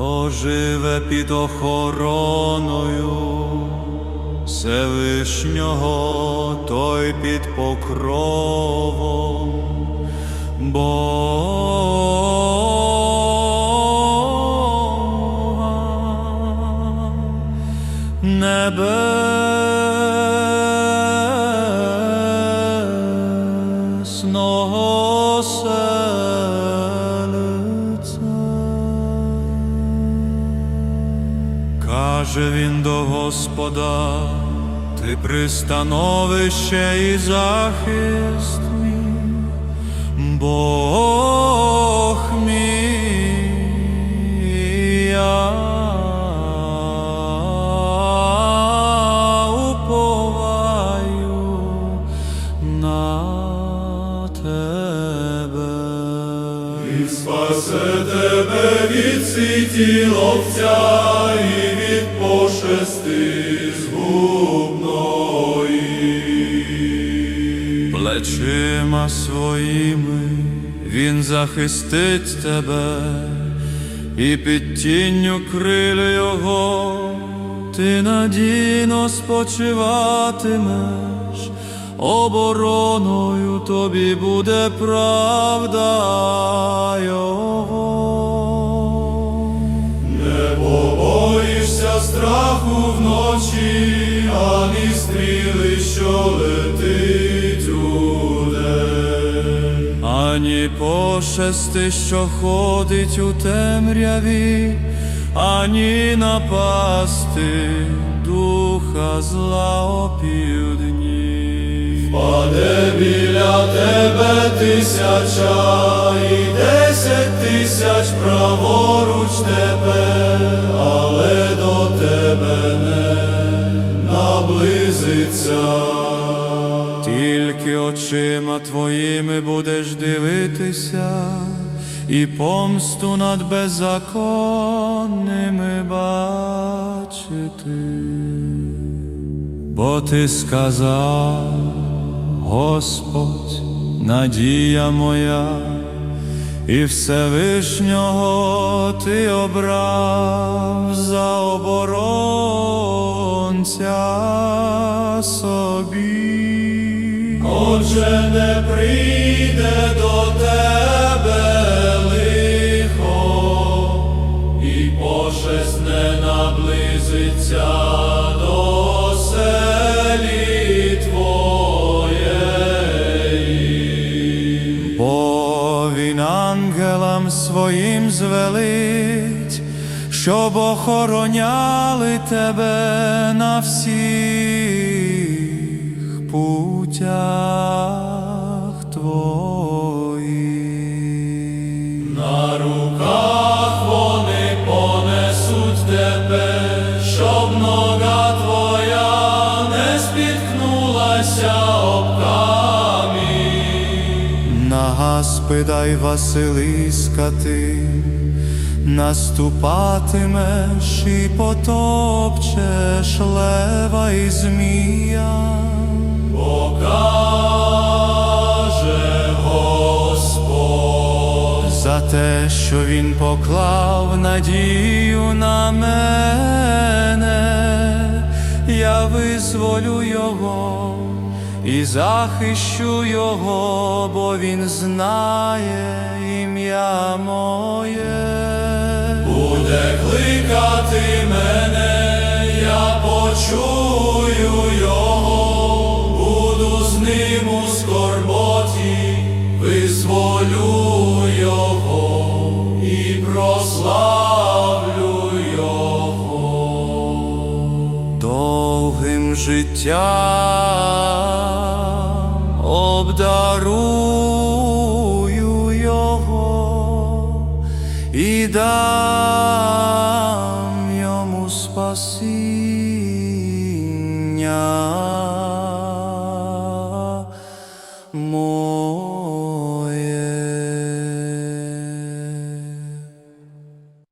Хто живе під охороною Всевишнього, той під покровом. Бога небесного Каже він до Господа, ти пристановище і захист мій, Бог І спасе тебе від сіті ловця і від пошести згубної. Плечима своїми він захистить тебе, і під тінню криль його ти надійно спочиватимеш, обороною тобі буде правда Його. Не побоїшся страху вночі, ані стріли, що летить удень. Ані пошести, що ходить у темряві, ані напасти духа зла опівдні. Паде біля тебе тисяча тисяч праворуч тебе, але до тебе не наблизиться. Тільки очима твоїми будеш дивитися, і помсту над беззаконними бачити. Бо ти сказав, Господь, надія моя, і Всевишнього ти обрав за оборонця собі. Отже, не прийде до тебе своїм звелить, щоб охороняли тебе на всіх путях твоїх. На руках вони понесуть тебе, щоб нога твоя не спіткнулася Гаспида й Василиска ти наступатимеш і потопчеш лева і змія. Покаже Господь. За те, що він поклав надію на мене, я визволю його і захищу його, бо він знає ім'я моє. Буде кликати мене, я почую його, буду з ним у скорботі, визволю його і прославлю його. довгим життям обдарую його і дам